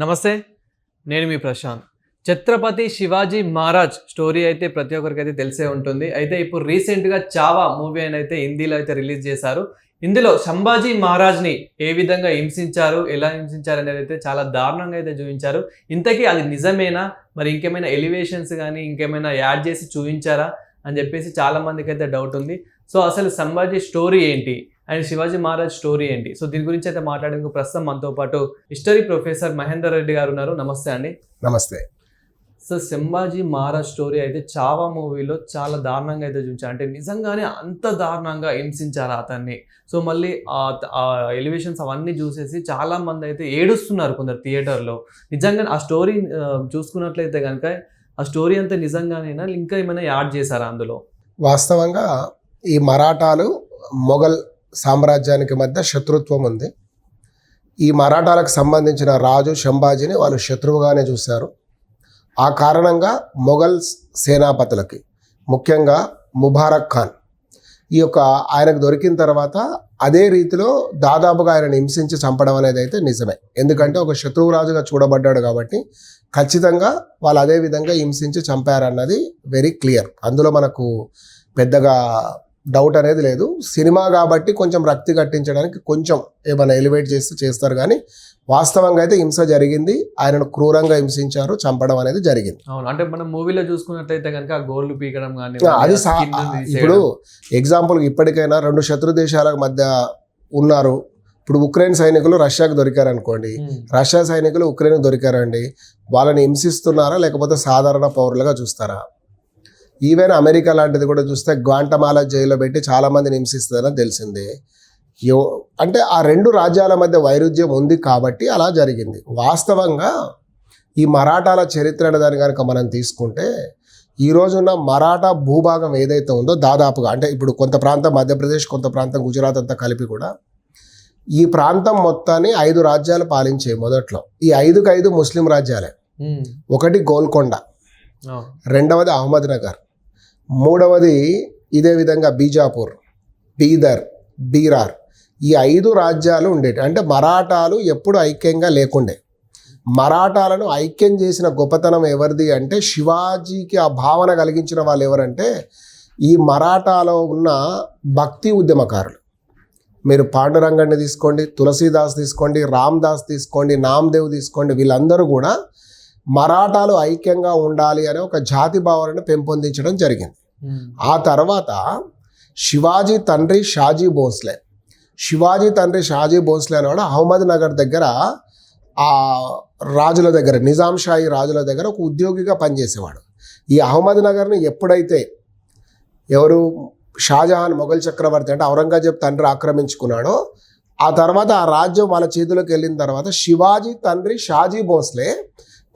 నమస్తే నేను మీ ప్రశాంత్. ఛత్రపతి శివాజీ మహారాజ్ స్టోరీ అయితే ప్రతి ఒక్కరికి అయితే తెలిసే ఉంటుంది. అయితే ఇప్పుడు రీసెంట్గా చావా మూవీ అని అయితే హిందీలో అయితే రిలీజ్ చేశారు. ఇందులో సంభాజీ మహారాజ్ని ఏ విధంగా హింసించారు ఎలా హింసించారు అనేది అయితే చాలా దారుణంగా అయితే చూపించారు. ఇంతకీ అది నిజమేనా? మరి ఇంకేమైనా ఎలివేషన్స్ కానీ ఇంకేమైనా యాడ్ చేసి చూపించారా? అని చెప్పేసి చాలా మందికి అయితే డౌట్ ఉంది. సో అసలు సంభాజీ స్టోరీ ఏంటి? అండ్ శివాజీ మహారాజ్ స్టోరీ ఏంటి? సో దీని గురించి అయితే మాట్లాడేందుకు ప్రస్తుతం మనతో పాటు హిస్టరీ ప్రొఫెసర్ మహేందర్ రెడ్డి గారు ఉన్నారు. నమస్తే అండి. నమస్తే. సో సంభాజీ మహారాజ్ స్టోరీ అయితే చావా మూవీలో చాలా దారుణంగా అయితే చూపించారు. అంటే నిజంగానే అంత దారుణంగా హింసించారు అతన్ని. సో మళ్ళీ ఆ ఎలివేషన్స్ అవన్నీ చూసేసి చాలా మంది అయితే ఏడుస్తున్నారు కొందరు థియేటర్లో. నిజంగా ఆ స్టోరీ చూసుకున్నట్లయితే కనుక ఆ స్టోరీ అంతా నిజంగానేనా? ఇంకా ఏమైనా యాడ్ చేశారా అందులో? వాస్తవంగా ఈ మరాఠాలు మొఘల్ సామ్రాజ్యానికి మధ్య శత్రుత్వం ఉంది. ఈ మరాఠాలకు సంబంధించిన రాజు శంభాజీని వాళ్ళు శత్రువుగానే చూశారు. ఆ కారణంగా మొఘల్ సేనాపతులకి ముఖ్యంగా ముబారక్ ఖాన్ ఈ యొక్క ఆయనకు దొరికిన తర్వాత అదే రీతిలో దాదాపుగా ఆయనను హింసించి చంపడం అనేది అయితే నిజమే. ఎందుకంటే ఒక శత్రువు రాజుగా చూడబడ్డాడు కాబట్టి ఖచ్చితంగా వాళ్ళు అదే విధంగా హింసించి చంపారన్నది వెరీ క్లియర్ అందులో మనకు పెద్దగా డౌట్ అనేది లేదు. సినిమా కాబట్టి కొంచెం రక్తి కట్టించడానికి కొంచెం ఏమైనా ఎలివేట్ చేస్తే చేస్తారు కానీ వాస్తవంగా అయితే హింస జరిగింది. ఆయనను క్రూరంగా హింసించారు చంపడం అనేది జరిగింది. అవును. అంటే మనం మూవీలో చూసుకున్నట్లయితే కనుక గోర్లు పీకడం కానీ అది ఇప్పుడు ఎగ్జాంపుల్ ఇప్పటికైనా రెండు శత్రు దేశాల మధ్య ఉన్నారు. ఇప్పుడు ఉక్రెయిన్ సైనికులు రష్యాకు దొరికారు అనుకోండి రష్యా సైనికులు ఉక్రెయిన్ దొరికారండి. వాళ్ళని హింసిస్తున్నారా లేకపోతే సాధారణ పౌరులుగా చూస్తారా? ఈవెన్ అమెరికా లాంటిది కూడా చూస్తే గ్వాంటమాలా జైల్లో పెట్టి చాలా మందిని హింసిస్తుందని తెలిసిందే. యో అంటే ఆ రెండు రాజ్యాల మధ్య వైరుధ్యం ఉంది కాబట్టి అలా జరిగింది. వాస్తవంగా ఈ మరాఠాల చరిత్ర అనే దాన్ని కనుక మనం తీసుకుంటే ఈ రోజున్న మరాఠా భూభాగం ఏదైతే ఉందో దాదాపుగా అంటే ఇప్పుడు కొంత ప్రాంతం మధ్యప్రదేశ్ కొంత ప్రాంతం గుజరాత్ అంతా కలిపి కూడా ఈ ప్రాంతం మొత్తాన్ని ఐదు రాజ్యాలు పాలించే మొదట్లో. ఈ ఐదుకు ఐదు ముస్లిం రాజ్యాలే. ఒకటి గోల్కొండ రెండవది అహ్మద్నగర్. మూడవది ఇదే విధంగా బీజాపూర్ బీదర్ బీరార్. ఈ ఐదు రాజ్యాలు ఉండేవి అంటే మరాఠాలు ఎప్పుడు ఐక్యంగా లేకుండే. మరాఠాలను ఐక్యం చేసిన గొప్పతనం ఎవరిది అంటే శివాజీకి ఆ భావన కలిగించిన వాళ్ళు ఎవరంటే ఈ మరాఠాలో ఉన్న భక్తి ఉద్యమకారులు. మీరు పాండురంగన్ని తీసుకోండి తులసీదాస్ తీసుకోండి రామ్దాస్ తీసుకోండి నామ్దేవ్ తీసుకోండి వీళ్ళందరూ కూడా మరాఠాలు ఐక్యంగా ఉండాలి అనే ఒక జాతి భావనను పెంపొందించడం జరిగింది. ఆ తర్వాత శివాజీ తండ్రి షాజీ భోస్లే. శివాజీ తండ్రి షాజీ భోస్లే అనేవాడు అహ్మద్ నగర్ దగ్గర ఆ రాజుల దగ్గర నిజాం షాయి రాజుల దగ్గర ఒక ఉద్యోగిగా పనిచేసేవాడు. ఈ అహ్మద్ నగర్ని ఎప్పుడైతే ఎవరు షాజహాన్ మొఘల్ చక్రవర్తి అంటే ఔరంగజేబ్ తండ్రి ఆక్రమించుకున్నాడో ఆ తర్వాత ఆ రాజ్యం వాళ్ళ చేతిలోకి వెళ్ళిన తర్వాత శివాజీ తండ్రి షాజీ భోస్లే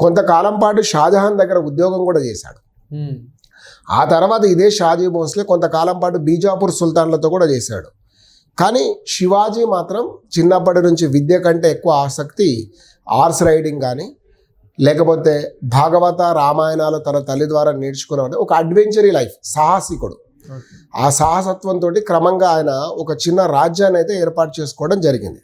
కొంతకాలం పాటు షాజహాన్ దగ్గర ఉద్యోగం కూడా చేశాడు. ఆ తర్వాత ఇదే షాజీ భోస్లే కొంతకాలం పాటు బీజాపూర్ సుల్తాన్లతో కూడా చేశాడు. కానీ శివాజీ మాత్రం చిన్నప్పటి నుంచి విద్య కంటే ఎక్కువ ఆసక్తి ఆర్స్ రైడింగ్ కానీ లేకపోతే భాగవత రామాయణాలు తన తల్లి ద్వారా నేర్చుకున్నాడు ఒక అడ్వెంచరీ లైఫ్ సాహసికుడు. ఆ సాహసత్వంతో క్రమంగా ఆయన ఒక చిన్న రాజ్యాన్ని అయితే ఏర్పాటు చేసుకోవడం జరిగింది.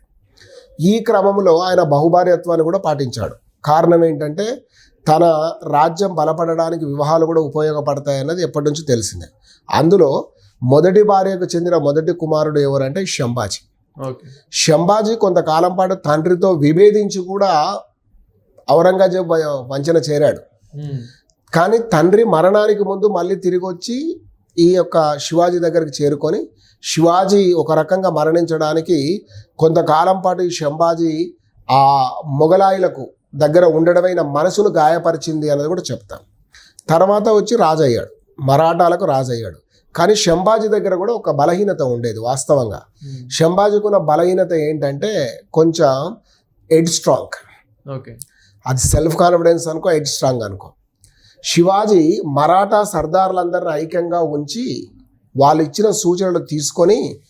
ఈ క్రమంలో ఆయన బహుభార్యత్వాన్ని కూడా పాటించాడు. కారణం ఏంటంటే తన రాజ్యం బలపడడానికి వివాహాలు కూడా ఉపయోగపడతాయి అన్నది ఎప్పటి నుంచి తెలిసిందే. అందులో మొదటి భార్యకు చెందిన మొదటి కుమారుడు ఎవరంటే శంభాజీ. ఓకే. శంభాజీ కొంతకాలం పాటు తండ్రితో విభేదించి కూడా ఔరంగజేబ్ వంచన చేరాడు. కానీ తండ్రి మరణానికి ముందు మళ్ళీ తిరిగి వచ్చి ఈ యొక్క శివాజీ దగ్గరికి చేరుకొని శివాజీ ఒక రకంగా మరణించడానికి కొంతకాలం పాటు ఈ శంభాజీ ఆ మొఘలాయులకు దగ్గర ఉండడమైన మనసును గాయపరిచింది అన్నది కూడా చెప్తాం. తర్వాత వచ్చి రాజయ్యాడు. మరాఠాలకు రాజయ్యాడు. కానీ శంభాజీ దగ్గర కూడా ఒక బలహీనత ఉండేది వాస్తవంగా. శంభాజీకి ఉన్న బలహీనత ఏంటంటే కొంచెం ఎడ్ స్ట్రాంగ్ ఓకే. అది సెల్ఫ్ కాన్ఫిడెన్స్ అనుకో ఎడ్ స్ట్రాంగ్ అనుకో. శివాజీ మరాఠా సర్దార్లందరిని ఐక్యంగా ఉంచి వాళ్ళు ఇచ్చిన సూచనలు తీసుకొని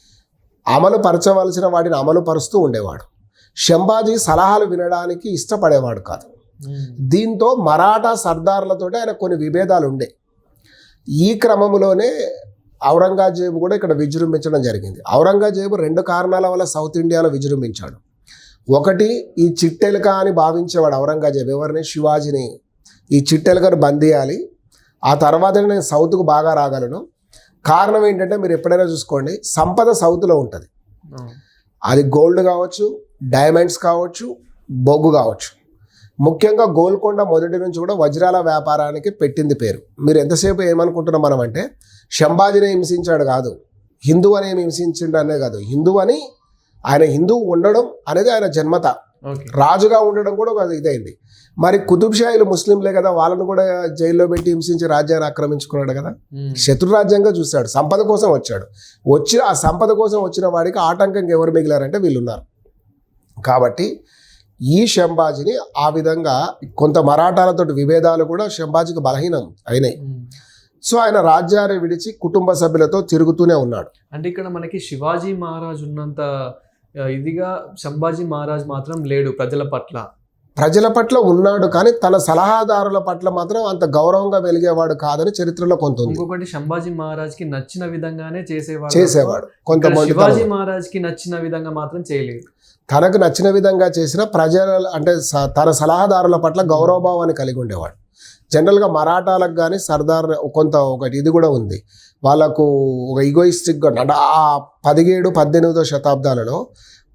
అమలు పరచవలసిన వాటిని అమలు పరుస్తూ ఉండేవాడు. శంభాజీ సలహాలు వినడానికి ఇష్టపడేవాడు కాదు. దీంతో మరాఠా సర్దార్లతోటి ఆయన కొన్ని విభేదాలు ఉండే. ఈ క్రమంలోనే ఔరంగజేబు కూడా ఇక్కడ విజృంభించడం జరిగింది. ఔరంగజేబు రెండు కారణాల వల్ల సౌత్ ఇండియాలో విజృంభించాడు. ఒకటి ఈ చిట్టెలుక అని భావించేవాడు ఔరంగజేబ్. ఎవరిని? శివాజీని ఈ చిట్టెలుకను బందీయాలి ఆ తర్వాత నేను సౌత్కు బాగా రాగలను. కారణం ఏంటంటే మీరు ఎప్పుడైనా చూసుకోండి సంపద సౌత్లో ఉంటుంది. అది గోల్డ్ కావచ్చు డైమండ్స్ కావచ్చు బొగ్గు కావచ్చు. ముఖ్యంగా గోల్కొండ మొదటి నుంచి కూడా వజ్రాల వ్యాపారానికి పెట్టింది పేరు. మీరు ఎంతసేపు ఏమనుకుంటున్నాం మనం అంటే శంభాజీని హింసించాడు కాదు. హిందూ అని ఏమి హింసించాడు అనే కాదు. హిందూ అని ఆయన హిందూ ఉండడం అనేది ఆయన జన్మత. రాజుగా ఉండడం కూడా ఒక ఇదైంది. మరి కుతుబ్ షాయిలు ముస్లింలే కదా వాళ్ళను కూడా జైల్లో పెట్టి హింసించి రాజ్యాన్ని ఆక్రమించుకున్నాడు కదా. శత్రురాజ్యంగా చూశాడు. సంపద కోసం వచ్చాడు. వచ్చి ఆ సంపద కోసం వచ్చిన వాడికి ఆటంకంగా ఎవరు మిగిలారంటే వీళ్ళు ఉన్నారు. కాబట్టి ఈ శంభాజీని ఆ విధంగా కొంత మరాఠాలతో విభేదాలు కూడా శంభాజీకి బలహీనం అయినాయి. సో ఆయన రాజ్యాన్ని విడిచి కుటుంబ సభ్యులతో తిరుగుతూనే ఉన్నాడు. అంటే ఇక్కడ మనకి శివాజీ మహారాజ్ ఉన్నంత ఇదిగా సంభాజీ మహారాజ్ మాత్రం లేడు ప్రజల పట్ల. ప్రజల పట్ల ఉన్నాడు కానీ తన సలహాదారుల పట్ల మాత్రం అంత గౌరవంగా వెలిగేవాడు కాదని చరిత్రలో కొంత ఇంకొకటి సంభాజీ మహారాజ్కి నచ్చిన విధంగానే చేసేవాడు. చేసేవాడు. కొంత. శివాజీ మహారాజ్కి నచ్చిన విధంగా మాత్రం చేయలేదు. తనకు నచ్చిన విధంగా చేసిన ప్రజల అంటే స- తన సలహాదారుల పట్ల గౌరవభావాన్ని కలిగి ఉండేవాడు. జనరల్గా మరాఠాలకు కానీ సర్దార్ కొంత ఒకటి ఇది కూడా ఉంది. వాళ్ళకు ఒక ఈగోయిస్టిక్ అంటే ఆ పదిహేడు పద్దెనిమిదో శతాబ్దాలలో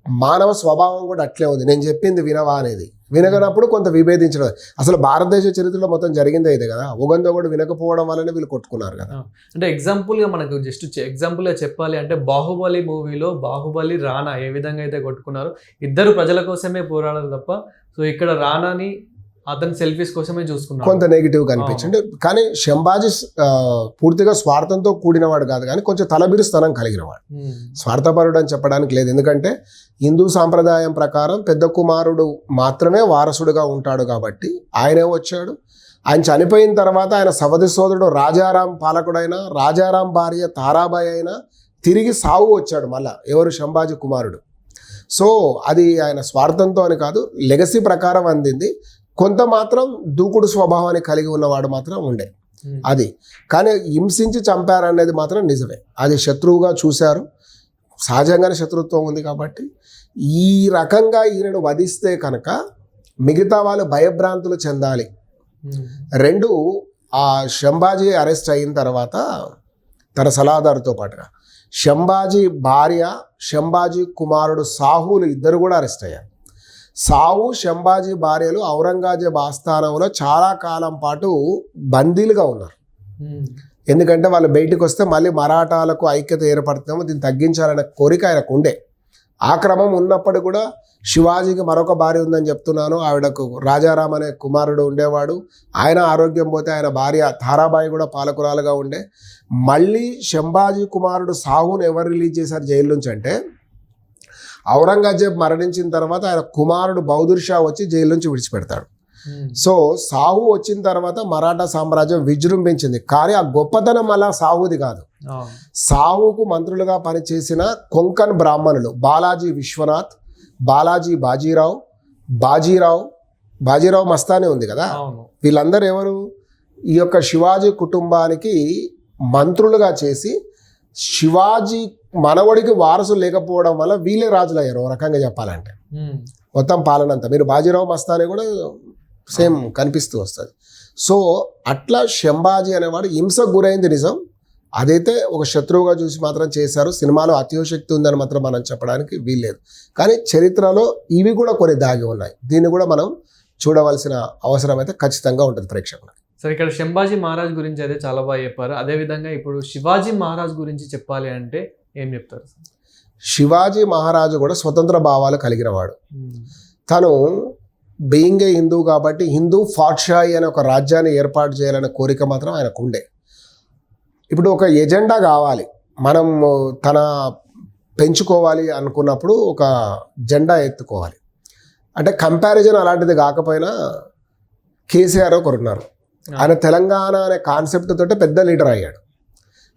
మానవ స్వభావం కూడా అట్లే ఉంది. నేను చెప్పింది వినవా అనేది. వినగనప్పుడు కొంత విభేదించడం. అసలు భారతదేశ చరిత్రలో మొత్తం జరిగింది అయితే కదా? ఉగందో కూడా వినకపోవడం వల్లనే వీళ్ళు కొట్టుకున్నారు కదా. అంటే ఎగ్జాంపుల్గా మనకు జస్ట్ ఎగ్జాంపుల్గా చెప్పాలి అంటే బాహుబలి మూవీలో బాహుబలి రానా ఏ విధంగా అయితే కొట్టుకున్నారో ఇద్దరు ప్రజల కోసమే పోరాడారు తప్ప సో ఇక్కడ రానాని అతని సెల్ఫీస్ కోసమే చూసుకున్నారు కొంత నెగిటివ్ కనిపించింది. కానీ శంభాజీ పూర్తిగా స్వార్థంతో కూడినవాడు కాదు. కానీ కొంచెం తలబిరుస్తనం కలిగినవాడు. స్వార్థపరుడు అని చెప్పడానికి లేదు. ఎందుకంటే హిందూ సాంప్రదాయం ప్రకారం పెద్ద కుమారుడు మాత్రమే వారసుడుగా ఉంటాడు కాబట్టి ఆయనే వచ్చాడు. ఆయన చనిపోయిన తర్వాత ఆయన సవతి సోదరుడు రాజారాం పాలకుడైన రాజారాం భార్య తారాబాయి అయినా తిరిగి సావు వచ్చాడు మళ్ళా. ఎవరు? శంభాజీ కుమారుడు. సో అది ఆయన స్వార్థంతో అని కాదు లెగసీ ప్రకారం అందింది. కొంత మాత్రం దూకుడు స్వభావాన్ని కలిగి ఉన్నవాడు మాత్రం ఉండే. అది. కానీ హింసించి చంపారనేది మాత్రం నిజమే. అది శత్రువుగా చూశారు. సహజంగానే శత్రుత్వం ఉంది కాబట్టి ఈ రకంగా ఈయనను వధిస్తే కనుక మిగతా వాళ్ళు భయభ్రాంతులు చెందాలి. రెండు ఆ శంభాజీ అరెస్ట్ అయిన తర్వాత తన సలహాదారుతో పాటుగా శంభాజీ భార్య శంభాజీ కుమారుడు సాహులు ఇద్దరు కూడా అరెస్ట్ అయ్యారు. సాహు శంభాజీ భార్యలు ఔరంగజేబ్ ఆస్థానంలో చాలా కాలం పాటు బందీలుగా ఉన్నారు. ఎందుకంటే వాళ్ళు బయటికి వస్తే మళ్ళీ మరాఠాలకు ఐక్యత ఏర్పడుతుందేమో దీన్ని తగ్గించాలనే కోరిక ఆయనకు ఉండే. ఆ క్రమం ఉన్నప్పుడు కూడా శివాజీకి మరొక భార్య ఉందని చెప్తున్నాను. ఆవిడకు రాజారాం అనే కుమారుడు ఉండేవాడు. ఆయన ఆరోగ్యం పోతే ఆయన భార్య తారాబాయి కూడా పాలకురాలుగా ఉండే. మళ్ళీ శంభాజీ కుమారుడు సాహును ఎవరు రిలీజ్ చేశారు జైలు నుంచి అంటే ఔరంగజేబ్ మరణించిన తర్వాత ఆయన కుమారుడు బౌదుర్ షా వచ్చి జైలు నుంచి విడిచిపెడతాడు. ఉమ్. సో సాహు వచ్చిన తర్వాత మరాఠా సామ్రాజ్యం విజృంభించింది. కానీ ఆ గొప్పతనం అలా సాహుది కాదు. సాహుకు మంత్రులుగా పనిచేసిన కొంకన్ బ్రాహ్మణులు బాలాజీ విశ్వనాథ్ బాలాజీ బాజీరావు బాజీరావు బాజీరావు మస్తానే ఉంది కదా? వీళ్ళందరూ ఎవరు? ఈ యొక్క శివాజీ కుటుంబానికి మంత్రులుగా చేసి శివాజీ మనవడికి వారసులు లేకపోవడం వల్ల వీళ్ళే రాజులు అయ్యారు ఒక రకంగా చెప్పాలంటే. మొత్తం పాలన అంతా మీరు బాజీరావు మస్తానే కూడా సేమ్ కనిపిస్తూ వస్తుంది. సో అట్లా శంభాజీ అనేవాడు హింసకు గురైంది నిజం. అదైతే ఒక శత్రువుగా చూసి మాత్రం చేశారు. సినిమాలో అతిశక్తి ఉందని మాత్రం మనం చెప్పడానికి వీల్లేదు. కానీ చరిత్రలో ఇవి కూడా కొన్ని దాగి ఉన్నాయి. దీన్ని కూడా మనం చూడవలసిన అవసరం అయితే ఖచ్చితంగా ఉంటుంది ప్రేక్షకులకు. సరే ఇక్కడ శంభాజీ మహారాజ్ గురించి అయితే చాలా బాగా చెప్పారు. అదే విధంగా ఇప్పుడు శివాజీ మహారాజ్ గురించి చెప్పాలి అంటే ఏం చెప్తారు? శివాజీ మహారాజు కూడా స్వతంత్ర భావాలు కలిగినవాడు ఉమ్. తను బీయింగ్ ఏ హిందూ కాబట్టి హిందూ ఫాట్షాయి అనే ఒక రాజ్యాన్ని ఏర్పాటు చేయాలనే కోరిక మాత్రం ఆయనకు ఉండే. ఇప్పుడు ఒక ఎజెండా కావాలి. మనం తన పెంచుకోవాలి అనుకున్నప్పుడు ఒక జెండా ఎత్తుకోవాలి. అంటే కంపారిజన్ అలాంటిది కాకపోయినా కేసీఆర్ ఒకరున్నారు ఆయన తెలంగాణ అనే కాన్సెప్ట్ తోటి పెద్ద లీడర్ అయ్యాడు.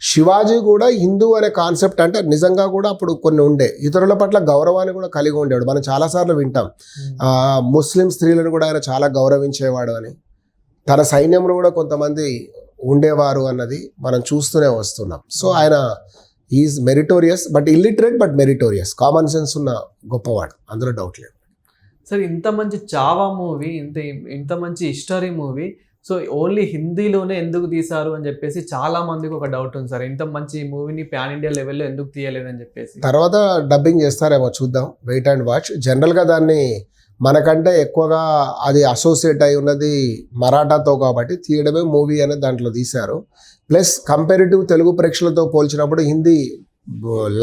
శివాజీ కూడా హిందూ అనే కాన్సెప్ట్ అంటే నిజంగా కూడా అప్పుడు కొన్ని ఉండే. ఇతరుల పట్ల గౌరవాన్ని కూడా కలిగి ఉండేవాడు. మనం చాలాసార్లు వింటాం. ముస్లిం స్త్రీలను కూడా ఆయన చాలా గౌరవించేవాడు అని. తన సైన్యంలో కూడా కొంతమంది ఉండేవారు అన్నది మనం చూస్తూనే వస్తున్నాం. సో ఆయన is meritorious but illiterate but meritorious. Common sense ఉన్న గొప్పవాడు. అందులో డౌట్ లేదు. సార్ ఇంత మంచి చావా మూవీ ఇంత ఇంత మంచి హిస్టరీ మూవీ సో ఓన్లీ హిందీలోనే ఎందుకు తీశారు అని చెప్పేసి చాలా మందికి ఒక డౌట్ ఉంది సార్. ఇంత మంచి మూవీని పాన్ ఇండియా లెవెల్లో ఎందుకు తీయలేదని చెప్పేసి. తర్వాత డబ్బింగ్ చేస్తారేమో చూద్దాం. వెయిట్ అండ్ వాచ్ జనరల్గా దాన్ని మనకంటే ఎక్కువగా అది అసోసియేట్ అయి ఉన్నది మరాఠాతో కాబట్టి తీయడమే మూవీ అనేది దాంట్లో తీశారు. ప్లస్ కంపారిటివ్ తెలుగు ప్రేక్షలతో పోల్చినప్పుడు హిందీ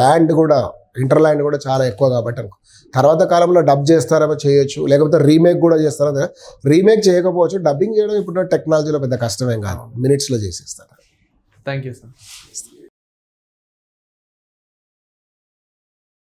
ల్యాండ్ కూడా ఇంటర్ ల్యాండ్ కూడా చాలా ఎక్కువ కాబట్టి అనుకో. తర్వాత కాలంలో డబ్ చేస్తారేమో చేయొచ్చు లేకపోతే రీమేక్ కూడా చేస్తారో? రీమేక్ చేయకపోవచ్చు డబ్బింగ్ చేయడం ఇప్పుడు టెక్నాలజీలో పెద్ద కష్టమేం కాదు. మినిట్స్లో చేసేస్తారు? Thank you sir